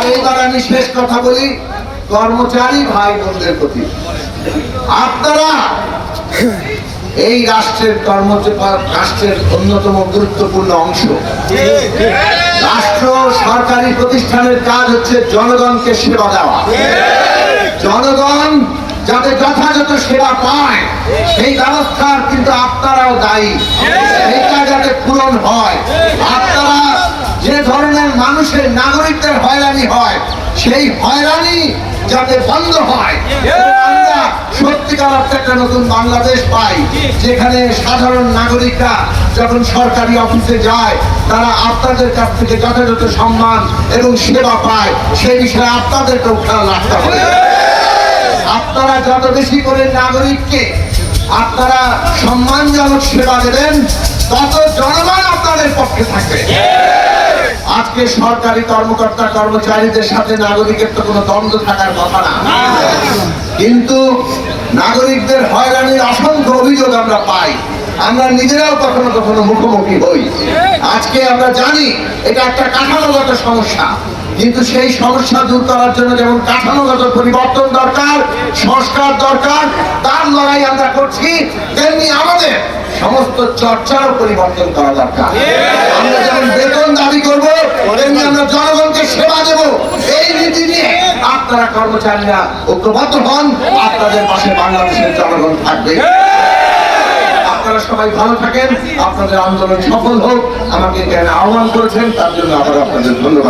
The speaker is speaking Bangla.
আর এইবার আমি শেষ কথা বলি, কর্মচারী ভাই বোনদের প্রতি। আপনারা এই রাষ্ট্রের কর্মচারী রাষ্ট্রের অন্যতম গুরুত্বপূর্ণ অংশ। রাষ্ট্র সরকারি প্রতিষ্ঠানের কাজ হচ্ছে জনগণকে সেবা দেওয়া। জনগণ যাতে যথাযথ সেবা পায়, সেই ব্যবস্থার কিন্তু আপনারাও দায়ী। সেইটা যাতে পূরণ হয়। আপনারা যে ধরনের মানুষের নাগরিকদের হয়রানি হয় সেই হয়রানি যাতে বন্ধ হয়। আমরা সত্যিকার অর্থে একটা নতুন বাংলাদেশ পাই যেখানে সাধারণ নাগরিকরা যখন সরকারি অফিসে যায় তারা আপনাদের কাছ থেকে যথাযথ সম্মান এবং সেবা পায় সেই বিষয়ে আপনাদেরকেও খেয়াল রাখতে হবে। আপনারা যত বেশি করে নাগরিককে আপনারা সম্মানজনক সেবা দেবেন তত জনগণ আপনাদের পক্ষে থাকবে। আজকে সরকারি কর্মকর্তা কর্মচারীদের সাথে নাগরিকের তো কোনো দ্বন্দ্ব থাকার কথা না। কিন্তু নাগরিকদের হয়রানির অসংখ্য অভিযোগ আমরা পাই। আমরা নিজেরাও কখনো কখনো মুখোমুখি হই। আজকে আমরা জানি এটা একটা কাঠামোগত সমস্যা। কিন্তু সেই সমস্যা দূর করার জন্য যেমন কাঠামোগত পরিবর্তন দরকার, সংস্কার দরকার, তার লড়াই আমরা করছি, তেমনি আমাদের সমস্ত চর্চারও পরিবর্তন করা দরকার। আমরা যেমন বেতন দাবি করব, তেমনি আমরা জনগণকে সেবা দেব। এই নীতি নিয়ে আপনারা কর্মচারীরা ঐক্যবদ্ধ হন, আপনাদের পাশে বাংলাদেশের জনগণ থাকবে। আপনারা সবাই ভালো থাকেন, আপনাদের আন্দোলন সফল হোক, আমাকে আহ্বান করেছেন, তার জন্য আবার আপনাদের ধন্যবাদ।